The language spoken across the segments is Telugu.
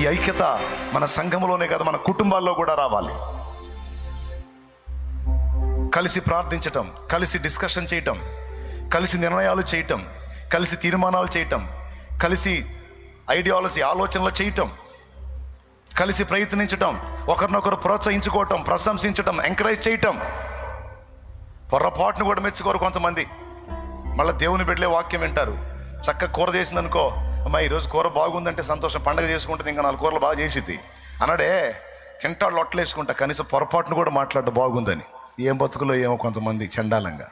ఈ ఐక్యత మన సంఘంలోనే కదా మన కుటుంబాల్లో కూడా రావాలి. కలిసి ప్రార్థించటం కలిసి డిస్కషన్ చేయటం కలిసి నిర్ణయాలు చేయటం కలిసి తీర్మానాలు చేయటం కలిసి ఐడియాలజీ ఆలోచనలు చేయటం కలిసి ప్రయత్నించటం ఒకరినొకరు ప్రోత్సహించుకోవటం ప్రశంసించటం ఎంకరేజ్ చేయటం. పొర్రపాటును కూడా మెచ్చుకోరు కొంతమంది. మళ్ళీ దేవుని బిడ్డలే వాక్యం వింటారు. చక్క కూర చేసిందనుకో అమ్మా ఈరోజు కూర బాగుందంటే సంతోషం. పండగ చేసుకుంటుంది ఇంకా నాలుగు కూరలు బాగా చేసిద్ది. అన్నాడే తింటాడు లొట్టలేసుకుంటా కనీసం పొరపాటును కూడా మాట్లాడడం బాగుందని. ఏం బతుకులో ఏమో కొంతమంది చండాలంగా.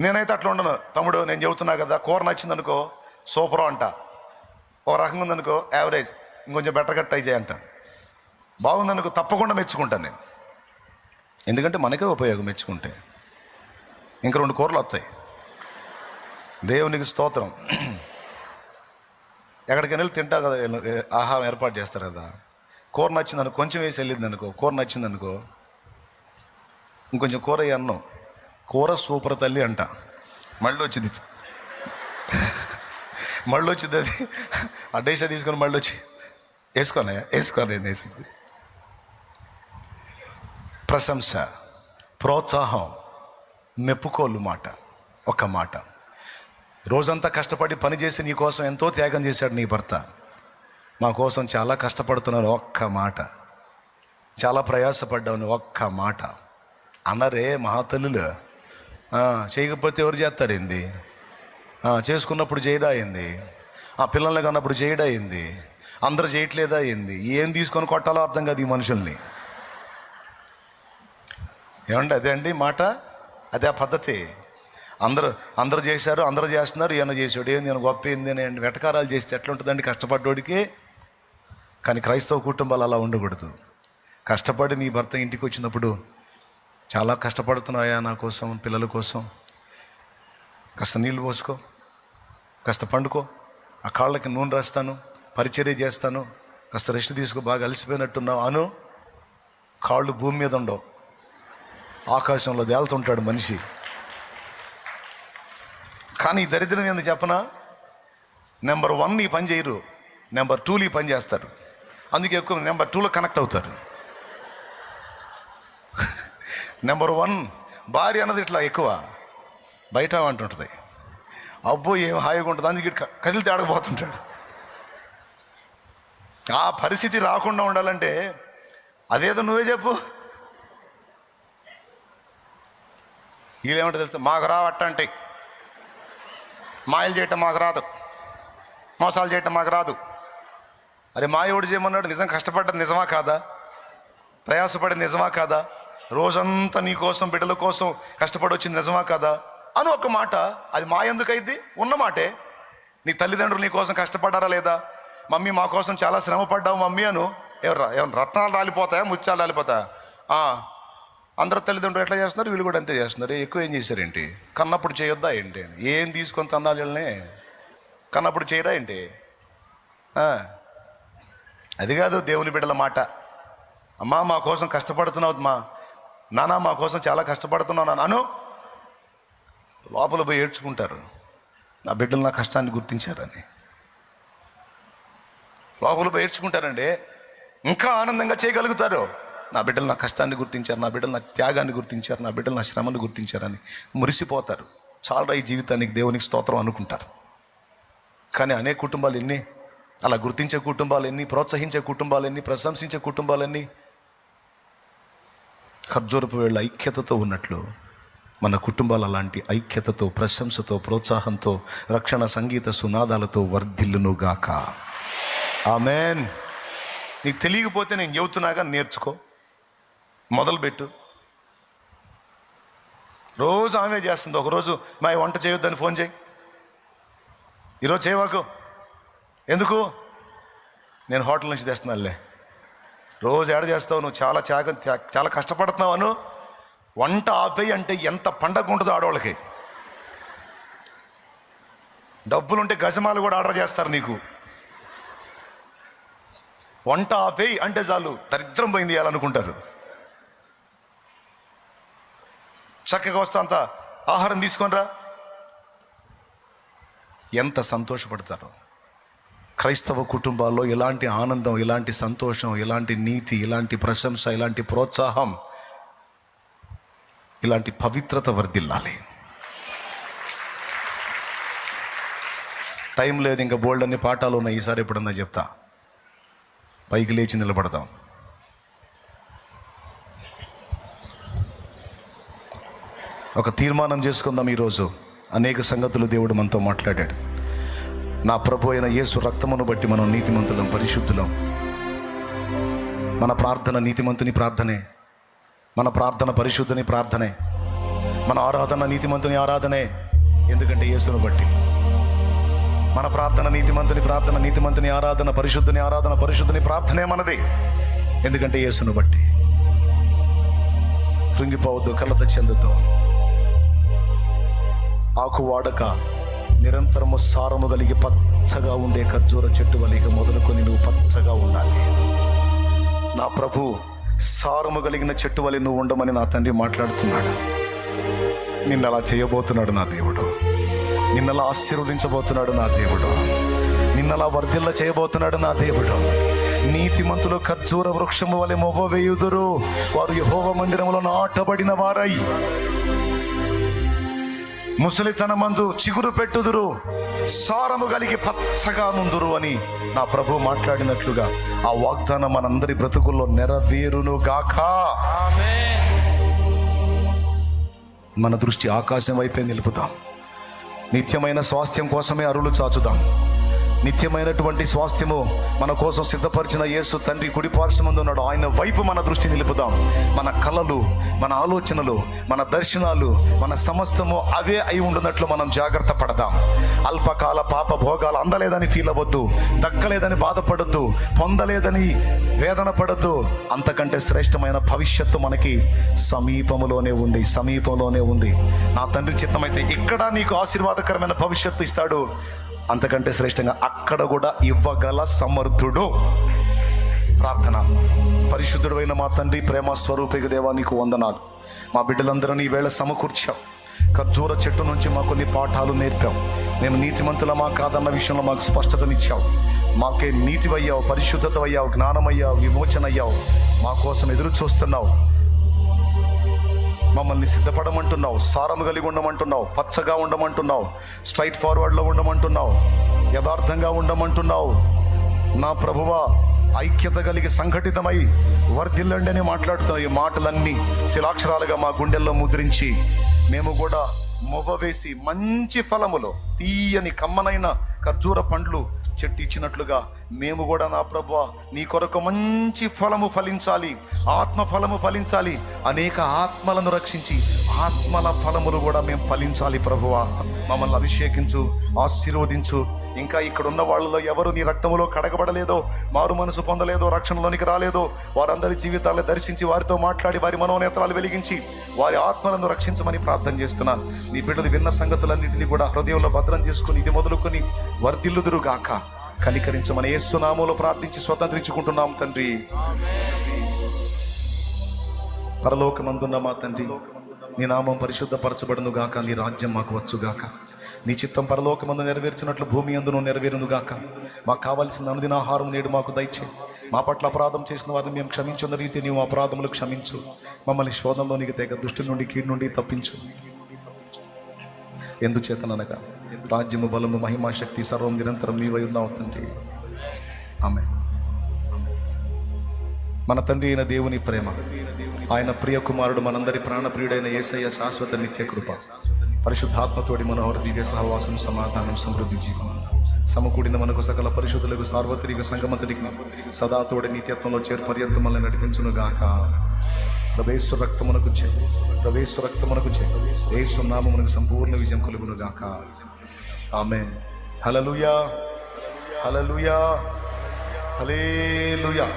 నేనైతే అట్లా ఉండను. తమ్ముడు నేను చెబుతున్నా కదా కూర నచ్చిందనుకో సూపర్ అంట. ఓ రకంగా ఉందనుకో యావరేజ్ ఇంకొంచెం బెటర్గా ట్రై చేయంట బాగుందనుకో తప్పకుండా మెచ్చుకుంటాను నేను. ఎందుకంటే మనకే ఉపయోగం మెచ్చుకుంటే. ఇంకా రెండు కూరలు వస్తాయి. దేవునికి స్తోత్రం. ఎక్కడికైనా వెళ్ళి తింటా కదా ఆహారం ఏర్పాటు చేస్తారు కదా. కూర నచ్చిందనుకో కొంచెం వేసి వెళ్ళింది అనుకో కూర నచ్చిందనుకో ఇంకొంచెం కూర అన్నం. కూర సూపర్ తల్లి అంట. మళ్ళీ వచ్చింది. మళ్ళీ వచ్చింది అది. ఆ డేషా తీసుకొని మళ్ళీ వచ్చి వేసుకోనయా వేసుకోను వేసింది ప్రశంస ప్రోత్సాహం మెప్పుకోలు మాట ఒక మాట. రోజంతా కష్టపడి పని చేసి నీ కోసం ఎంతో త్యాగం చేశాడు నీ భర్త. మా కోసం చాలా కష్టపడుతున్నాను ఒక్క మాట. చాలా ప్రయాసపడ్డాను ఒక్క మాట. అన్నరే మహాతల్లులు తల్లులు చేయకపోతే ఎవరు చేస్తారేంది చేసుకున్నప్పుడు చేయడా అయింది ఆ పిల్లల్ని కన్నప్పుడు చేయడా అయింది అందరు చేయట్లేదా అయింది ఏం తీసుకొని కొట్టాలో అర్థం కాదు ఈ మనుషుల్ని. ఏమండి అదే అండి మాట? అదే ఆ పద్ధతి. అందరూ అందరు చేశారు అందరూ చేస్తున్నారు ఈయన చేసాడు ఏంది నేను గొప్ప ఏంది నేను వెటకారాలు చేస్తే ఎట్లా ఉంటుందండి కష్టపడ్డోడికి. కానీ క్రైస్తవ కుటుంబాలు అలా ఉండకూడదు. కష్టపడి నీ భర్త ఇంటికి వచ్చినప్పుడు చాలా కష్టపడుతున్నాయా నా కోసం పిల్లల కోసం? కాస్త నీళ్ళు పోసుకో కాస్త పండుకో. ఆ కాళ్ళకి నూనె రాస్తాను పరిచర్య చేస్తాను కాస్త రెస్ట్ తీసుకో బాగా అలసిపోయినట్టున్నావు అను. కాళ్ళు భూమి మీద ఉండవు. ఆకాశంలో తేలుతుంటాడు మనిషి. కానీ ఈ దరిద్రం ఎందుకు చెప్పనా? నెంబర్ వన్ ఈ పని చేయరు. నెంబర్ టూలు ఈ పని చేస్తారు. అందుకే ఎక్కువ నెంబర్ టూలో కనెక్ట్ అవుతారు. నెంబర్ వన్ భార్య అన్నది ఇట్లా ఎక్కువ. బయట అంటుంటుంది. అబ్బో ఏం హాయిగా ఉంటుంది. అందుకే కదిలితే ఆడకపోతుంటాడు. ఆ పరిస్థితి రాకుండా ఉండాలంటే అదేదో నువ్వే చెప్పు. వీళ్ళేమంటే తెలుసా? మాకు రావట్టంటే. మాయలు చేయటం మాకు రాదు. మోసాలు చేయటం మాకు రాదు. అరే మాయోడు చేయమన్నాడు నిజం కష్టపడ్డది నిజమా కాదా? ప్రయాసపడి నిజమా కాదా? రోజంతా నీ కోసం బిడ్డల కోసం కష్టపడి వచ్చింది నిజమా కాదా? అని ఒక మాట అది మా ఎందుకైద్ది ఉన్నమాటే ఉన్న మాటే. నీ తల్లిదండ్రులు నీ కోసం కష్టపడ్డారా లేదా? మమ్మీ మా కోసం చాలా శ్రమ పడ్డావు మమ్మీ అను. ఎవరు ఏమన్నా రత్నాలు రాలిపోతాయా ముత్యాలు రాలిపోతాయా? అందరు తల్లిదండ్రులు ఎట్లా చేస్తున్నారు? వీళ్ళు కూడా అంతే చేస్తున్నారు. ఎక్కువ ఏం చేశారేంటి? కన్నప్పుడు చేయొద్దా ఏంటి ఏం తీసుకొని తన్నాలి వీళ్ళని? కన్నప్పుడు చేయరా ఏంటి? అది కాదు దేవుని బిడ్డల మాట. అమ్మా మా కోసం కష్టపడుతున్నావు మా నాన్న మా కోసం చాలా కష్టపడుతున్నావు అను. లోపల పోయి ఏడ్చుకుంటారు. నా బిడ్డలు నా కష్టాన్ని గుర్తించారని. లోపల పోయి ఏడ్చుకుంటారండి. ఇంకా ఆనందంగా చేయగలుగుతారు. నా బిడ్డలు నా కష్టాన్ని గుర్తించారు నా బిడ్డలు నా త్యాగాన్ని గుర్తించారు నా బిడ్డలు నా శ్రమను గుర్తించారని మురిసిపోతారు. చాలా ఈ జీవితానికి దేవునికి స్తోత్రం అనుకుంటారు. కానీ అనేక కుటుంబాలు ఎన్ని అలా గుర్తించే కుటుంబాలు ఎన్ని ప్రోత్సహించే కుటుంబాలు ఎన్ని ప్రశంసించే కుటుంబాలన్నీ ఖర్జూరపు వేళ్ళ ఐక్యతతో ఉన్నట్లు మన కుటుంబాలు అలాంటి ఐక్యతతో ప్రశంసతో ప్రోత్సాహంతో రక్షణ సంగీత సునాదాలతో వర్ధిల్లునుగాక. ఆమెన్. నీకు తెలియకపోతే నేను చెబుతున్నాగా నేర్చుకో. మొదలుపెట్టు. రోజు ఆమె చేస్తుంది. ఒకరోజు మా వంట చేయొద్దని ఫోన్ చేయి. ఈరోజు చేయవాకు. ఎందుకు? నేను హోటల్ నుంచి తెస్తున్నానులే. రోజు ఏడ చేస్తావు? నువ్వు చాలా చాక చాలా కష్టపడుతున్నావు అను. వంట ఆపేయి అంటే ఎంత పండగ ఉంటుందో ఆడవాళ్ళకి. డబ్బులుంటే గజమాలు కూడా ఆర్డర్ చేస్తారు నీకు. వంట ఆపేయి అంటే చాలు. దరిద్రం పోయింది ఇవ్వాలనుకుంటారు చక్కగా వస్తా అంత. ఆహారం తీసుకొనిరా. ఎంత సంతోషపడతారో. క్రైస్తవ కుటుంబాల్లో ఇలాంటి ఆనందం ఇలాంటి సంతోషం ఇలాంటి నీతి ఇలాంటి ప్రశంస ఇలాంటి ప్రోత్సాహం ఇలాంటి పవిత్రత వర్ధిల్లాలి. టైం లేదు ఇంకా బోల్డ్ అన్ని పాఠాలు ఉన్నాయి ఈసారి ఎప్పుడన్నా చెప్తా. పైకి లేచి నిలబడతాం ఒక తీర్మానం చేసుకుందాం ఈరోజు. అనేక సంగతులు దేవుడు మనతో మాట్లాడాడు. నా ప్రభు అయిన యేసు రక్తమును బట్టి మనం నీతిమంతులం పరిశుద్ధులం. మన ప్రార్థన నీతిమంతుని ప్రార్థనే. మన ప్రార్థన పరిశుద్ధుని ప్రార్థనే. మన ఆరాధన నీతిమంతుని ఆరాధనే. ఎందుకంటే యేసును బట్టి. మన ప్రార్థన నీతిమంతుని ప్రార్థన నీతిమంతుని ఆరాధన పరిశుద్ధుని ఆరాధన పరిశుద్ధుని ప్రార్థనే మనది. ఎందుకంటే యేసును బట్టి. కృంగిపోవద్దు కలత చెందుతో ఆకు వాడక నిరంతరము సారము కలిగి పచ్చగా ఉండే ఖర్జూర చెట్టు వలిగా మొదలుకొని నువ్వు పచ్చగా ఉండాలి. నా ప్రభు సారము కలిగిన చెట్టు వలి నువ్వు ఉండమని నా తండ్రి మాట్లాడుతున్నాడు. నిన్న అలా చేయబోతున్నాడు నా దేవుడు. నిన్నలా ఆశీర్వదించబోతున్నాడు నా దేవుడు. నిన్నలా వర్ధిల్ల చేయబోతున్నాడు నా దేవుడు. నీతిమంతులు ఖర్జూర వృక్షము వలె మొవ్వ వేయుదురు. వారు యహోవ మందిరములో నాటబడిన వారై. ముసలితనమందు చిగురు పెట్టుదురు. సారము కలిగి పచ్చగా నుందురు అని నా ప్రభు మాట్లాడినట్లుగా ఆ వాగ్దానం మనందరి బ్రతుకుల్లో నెరవేరును గాక. మన దృష్టి ఆకాశం వైపే నిలుపుదాం. నిత్యమైన స్వాస్థ్యం కోసమే అరులు చాచుదాం. నిత్యమైనటువంటి స్వాస్థ్యము మన కోసం సిద్ధపరిచిన యేసు తండ్రి కుడి పార్శ్వమందు ఉన్నాడు. ఆయన వైపు మన దృష్టి నిలుపుదాం. మన కళలు మన ఆలోచనలు మన దర్శనాలు మన సమస్తము అవే అయి ఉండున్నట్లు మనం జాగ్రత్త పడదాం. అల్పకాల పాప భోగాలు అందలేదని ఫీల్ అవ్వద్దు. దక్కలేదని బాధపడద్దు. పొందలేదని వేదన పడద్దు. అంతకంటే శ్రేష్టమైన భవిష్యత్తు మనకి సమీపములోనే ఉంది. సమీపంలోనే ఉంది. నా తండ్రి చిత్తమైతే ఇక్కడ నీకు ఆశీర్వాదకరమైన భవిష్యత్తు ఇస్తాడు. అంతకంటే శ్రేష్టంగా అక్కడ కూడా ఇవ్వగల సమర్థుడు. ప్రార్థన. పరిశుద్ధుడు అయిన మా తండ్రి ప్రేమ స్వరూపిక దేవా నీకు వందనాలు. మా బిడ్డలందరినీ ఈ వేళ సమకూర్చాం ఖర్జూర చెట్టు నుంచి మా కొన్ని పాఠాలు నేర్పాం మేము నీతిమంతులమా కాదన్న విషయంలో మాకు స్పష్టతనిచ్చావు. మాకే నీతివయ్యావు పరిశుద్ధత అయ్యావు జ్ఞానమయ్యావు విమోచన అయ్యావు మా కోసం ఎదురు చూస్తున్నావు మమ్మల్ని సిద్ధపడమంటున్నావు సారము కలిగి ఉండమంటున్నావు పచ్చగా ఉండమంటున్నావు స్ట్రైట్ ఫార్వర్డ్లో ఉండమంటున్నావు యథార్థంగా ఉండమంటున్నావు. నా ప్రభువా ఐక్యత కలిగి సంఘటితమై వర్ధిల్లండి అని మాట్లాడుతున్న ఈ మాటలన్నీ శిలాక్షరాలుగా మా గుండెల్లో ముద్రించి మేము కూడా మొవ్వ వేసి మంచి ఫలములో తీయని కమ్మనైన ఖర్జూర పండ్లు చెట్టు ఇచ్చినట్లుగా మేము కూడా నా ప్రభు నీ కొరకు మంచి ఫలము ఫలించాలి ఆత్మ ఫలము ఫలించాలి అనేక ఆత్మలను రక్షించి ఆత్మల ఫలములు కూడా మేము ఫలించాలి ప్రభువా. మమ్మల్ని అభిషేకించు ఆశీర్వదించు ఇంకా ఇక్కడ ఉన్న వాళ్ళలో ఎవరు నీ రక్తములో కడగబడలేదో మారు మనసు పొందలేదో రక్షణలోనికి రాలేదో వారందరి జీవితాలను దర్శించి వారితో మాట్లాడి వారి మనోనేత్రాలు వెలిగించి వారి ఆత్మలను రక్షించమని ప్రార్థన చేస్తున్నాను. నీ బిడ్డలు విన్న సంగతులన్నింటినీ కూడా హృదయంలో భద్రం చేసుకుని ఇది మొదలుకొని వర్ధిల్లుదురుగాక. కనికరించమని ఏసునామంలో ప్రార్థించి స్వతంత్రించుకుంటున్నాం తండ్రి. పరలోకమందున్న మా తండ్రి. నీ నామం పరిశుద్ధపరచబడును గాక నీ రాజ్యం మాకు వచ్చుగాక నీ చిత్తం పరలోకమందు నెరవేర్చినట్లు భూమి అందును నెరవేరును గాక. మాకు కావలసిన అనుదిన ఆహారం నేడు మాకు దయచే. మా పట్ల అపరాధం చేసిన వారిని మేము క్షమించున్న రీతి నీవు అపరాధములు క్షమించు. మమ్మల్ని శోధంలోనికి తెగ దుష్టి నుండి కీడు నుండి తప్పించు. ఎందుచేతననగా? రాజ్యము బలము మహిమా శక్తి సర్వం నిరంతరం నీవై ఉన్నావు తండ్రి. ఆమె మన తండ్రి అయిన దేవుని ప్రేమ. ఆయన ప్రియ కుమారుడు మనందరి ప్రాణప్రియుడైన యేసయ్య శాశ్వత నిత్య కృప. పరిశుద్ధాత్మతోడి మనోహర దివ్య సహవాసం సమాధానం సమృద్ధి జీవం. సమకూడిన మనకు సకల పరిశుద్ధులకు సార్వత్రిక సంగమతుడికి సదా తోడి నిత్యత్వంలో చేర్పర్యంతం మనల్ని నడిపించును గాక ప్రవేశ్వ రక్తమునకు చే ప్రవేశ్వ రక్తమునకు చే ఏసు నామమునకు సంపూర్ణ విజయం కలుగునుగాక. ఆమె హలలుయా హలలుయా హలేలుయా